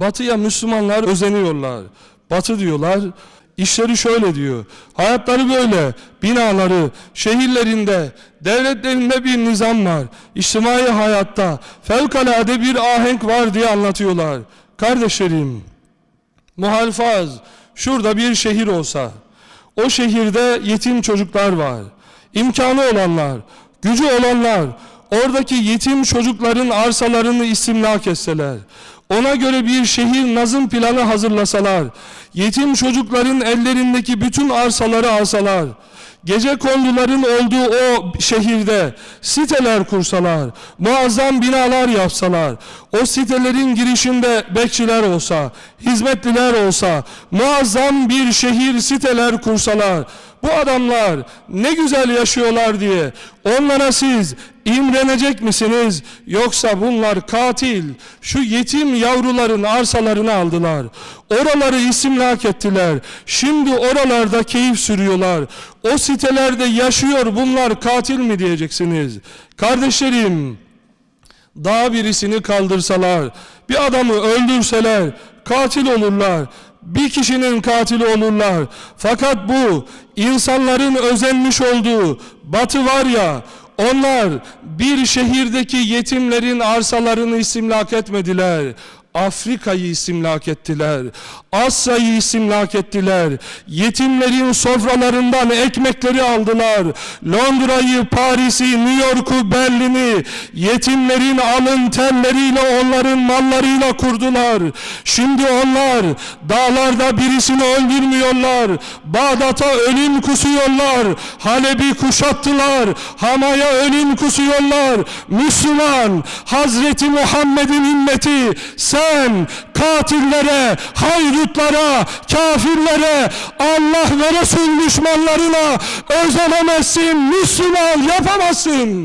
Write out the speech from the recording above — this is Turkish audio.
Batı'ya Müslümanlar özeniyorlar. Batı diyorlar. İşleri şöyle diyor. Hayatları böyle. Binaları, şehirlerinde, devletlerinde bir nizam var. İçtimai hayatta fevkalade bir ahenk var diye anlatıyorlar. Kardeşlerim, muhalfaz şurada bir şehir olsa, o şehirde yetim çocuklar var. İmkanı olanlar, gücü olanlar, oradaki yetim çocukların arsalarını istimlak etseler, ona göre bir şehir nazım planı hazırlasalar, yetim çocukların ellerindeki bütün arsaları alsalar, gece konduların olduğu o şehirde siteler kursalar, muazzam binalar yapsalar, o sitelerin girişinde bekçiler olsa, hizmetliler olsa, muazzam bir şehir siteler kursalar, bu adamlar ne güzel yaşıyorlar diye onlara siz imrenecek misiniz? Yoksa bunlar katil, şu yetim yavruların arsalarını aldılar. Oraları isimlak ettiler. Şimdi oralarda keyif sürüyorlar. O sitelerde yaşıyor bunlar katil mi diyeceksiniz? Kardeşlerim, daha birisini kaldırsalar, bir adamı öldürseler katil olurlar. Bir kişinin katili olurlar. Fakat bu insanların özenmiş olduğu batı var ya onlar bir şehirdeki yetimlerin arsalarını istimlak etmediler. Afrika'yı istimlak ettiler. Asya'yı istimlak ettiler. Yetimlerin sofralarından ekmekleri aldılar. Londra'yı, Paris'i, New York'u, Berlin'i yetimlerin alın telleriyle onların mallarıyla kurdular. Şimdi onlar dağlarda birisini öldürmüyorlar. Bağdat'a ölüm kusuyorlar. Halep'i kuşattılar. Hama'ya ölüm kusuyorlar. Müslüman, Hazreti Muhammed'in ümmeti sen katillere, haydutlara, kafirlere, Allah ve Resul düşmanlarına özenemezsin, Müslüman yapamazsın.